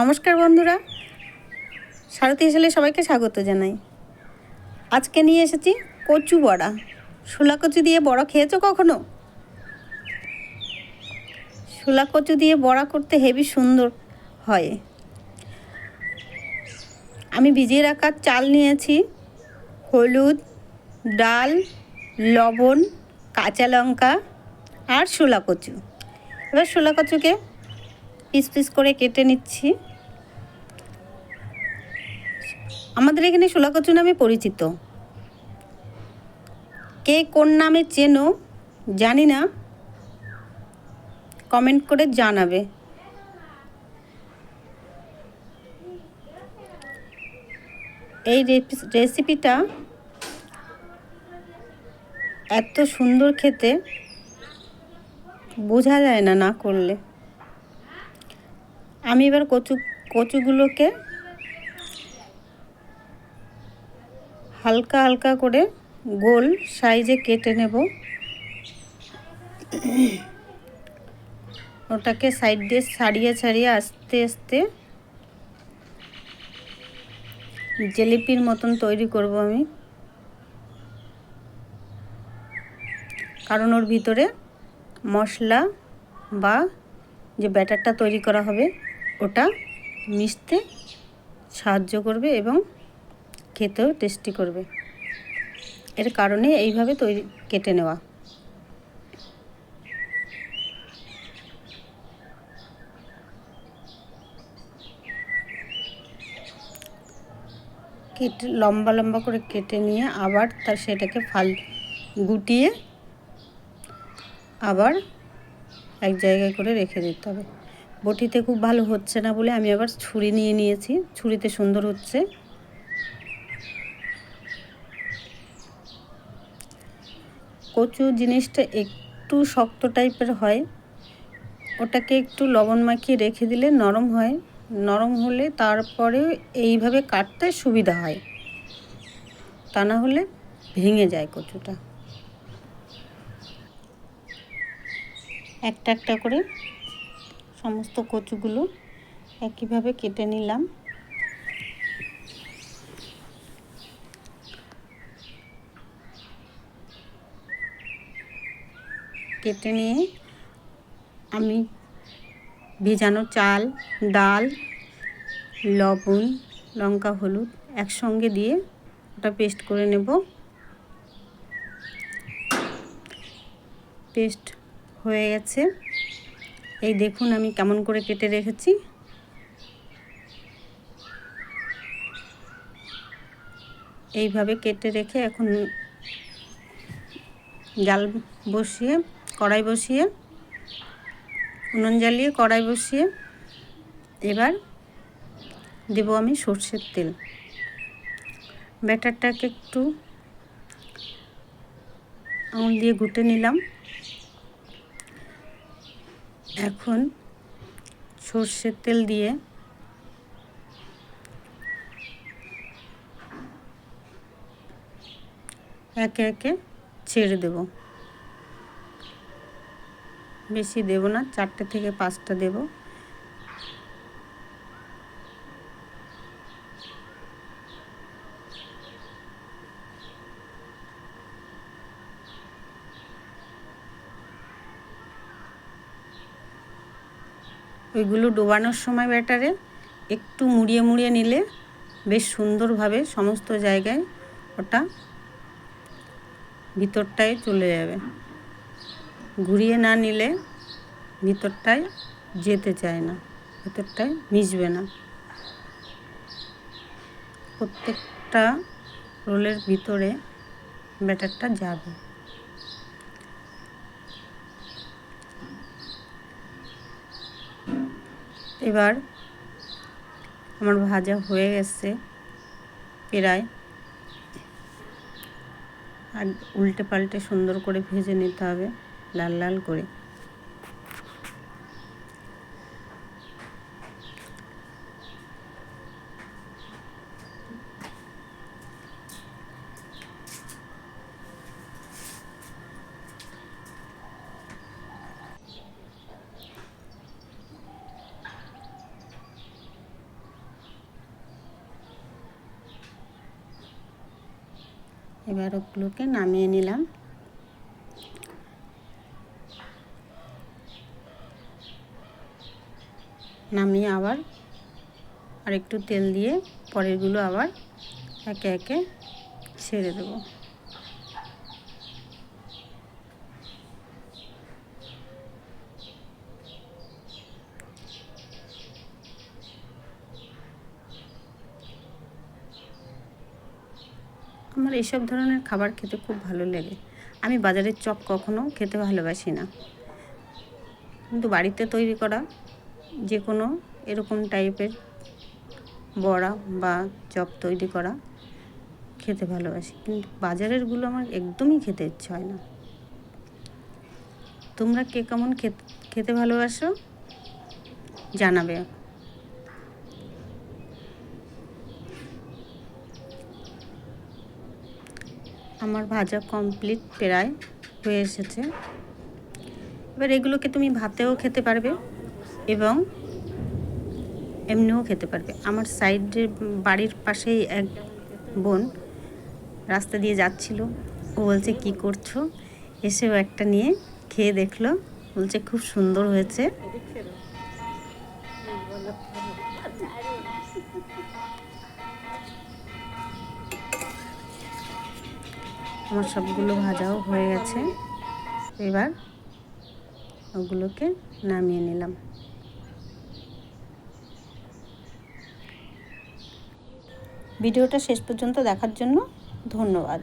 নমস্কার বন্ধুরা। সারথী সালে সবাইকে স্বাগত জানাই। আজকে নিয়ে এসেছি কচু বড়া। শোলা কচু দিয়ে বড়া খেয়েছো কখনো? শোলা কচু দিয়ে বড়া করতে হেভি সুন্দর হয়। আমি ভিজিয়ে রাখা চাল নিয়েছি, হলুদ, ডাল, লবণ, কাঁচা লঙ্কা আর শোলা কচু। এবার শোলা কচুকে পিস পিস করে কেটে নিচ্ছি। আমাদের এখানে শোলা কচু নামে পরিচিত। কে কোন নামে চেনো জানি না। কমেন্ট করে জানাবে। এই রেসিপিটা এত সুন্দর খেতে বোঝা যায় না না করলে। আমি এবার কচু, কচুগুলোকে হালকা হালকা করে গোল সাইজে কেটে নেব। ওটাকে সাইড দিয়ে ছাড়িয়ে ছাড়িয়ে আস্তে আস্তে জিলিপির মতন তৈরি করব আমি। কারণ ওর ভিতরে মশলা বা যে ব্যাটারটা তৈরি করা হবে ওটা মিশতে সাহায্য করবে এবং খেতেও টেস্টি করবে। এর কারণে এইভাবে তৈরি, কেটে নেওয়া। কেটে, লম্বা লম্বা করে কেটে নিয়ে আবার তার সেটাকে ফাল, গুটিয়ে আবার এক জায়গায় করে রেখে দিতে হবে। বটিতে খুব ভালো হচ্ছে না বলে আমি আবার ছুরি নিয়ে নিয়েছি। ছুরিতে সুন্দর হচ্ছে। কচু জিনিসটা একটু শক্ত টাইপের হয়। ওটাকে একটু লবণ মাখিয়ে রেখে দিলে নরম হয়। নরম হলে তারপরে এইভাবে কাটতে সুবিধা হয়। তা না হলে ভেঙে যায় কচুটা। একটা একটা করে সমস্ত কচুগুলো একইভাবে কেটে নিলাম। কেটে নিয়ে আমি ভেজানো চাল, ডাল, লবণ, লঙ্কা, হলুদ একসঙ্গে দিয়ে ওটা পেস্ট করে নেব। পেস্ট হয়ে গেছে। এই দেখুন আমি কেমন করে কেটে রেখেছি। এইভাবে কেটে রেখে এখন জাল বসিয়ে, কড়াই বসিয়ে, উনুন জ্বালিয়ে, কড়াই বসিয়ে এবার দেব আমি সর্ষের তেল। ব্যাটারটাকে একটু আঙুল দিয়ে ঘুটে নিলাম। এখন সর্ষের তেল দিয়ে একে একে ছেড়ে দেব। বেশি দেব না, চারটে থেকে পাঁচটা দেব। ওইগুলো ডোবানোর সময় ব্যাটারে একটু মুড়িয়ে মুড়িয়ে নিলে বেশ সুন্দরভাবে সমস্ত জায়গায় ওটা ভিতরটায় চলে যাবে। ঘুরিয়ে না নিলে ভিতরটায় যেতে চায় না, ভিতরটায় মিশবে না। প্রত্যেকটা রোলের ভিতরে ব্যাটারটা যাবে। এবার আমার ভাজা হয়ে গেছে প্রায়। আর উল্টে পাল্টে সুন্দর করে ভেজে নিতে হবে, লাল লাল করে। এবার ওগুলোকে নামিয়ে নিলাম। নামিয়ে আবার আর একটু তেল দিয়ে পরেরগুলো আবার একে একে ছেড়ে দেবো। আমার এইসব ধরনের খাবার খেতে খুব ভালো লাগে। আমি বাজারের চপ কখনো খেতে ভালোবাসি না। কিন্তু বাড়িতে তৈরি করা যে কোনো এরকম টাইপের বড়া বা চপ তৈরি করা খেতে ভালোবাসি। কিন্তু বাজারেরগুলো আমার একদমই খেতে ইচ্ছে হয় না। তোমরা কে কেমন খেতে ভালোবাসো? জানাবে। আমার ভাজা কমপ্লিট প্রায় হয়ে এসেছে। এবার এগুলোকে তুমি ভাতেও খেতে পারবে এবং এমনিও খেতে পারবে। আমার সাইডের বাড়ির পাশেই এক বোন রাস্তা দিয়ে যাচ্ছিল। ও বলছে, কি করছ? এসেও একটা নিয়ে খেয়ে দেখল। বলছে, খুব সুন্দর হয়েছে। আমার সবগুলো ভাজাও হয়ে গেছে। এবার ওগুলোকে নামিয়ে নিলাম। ভিডিওটা শেষ পর্যন্ত দেখার জন্য ধন্যবাদ।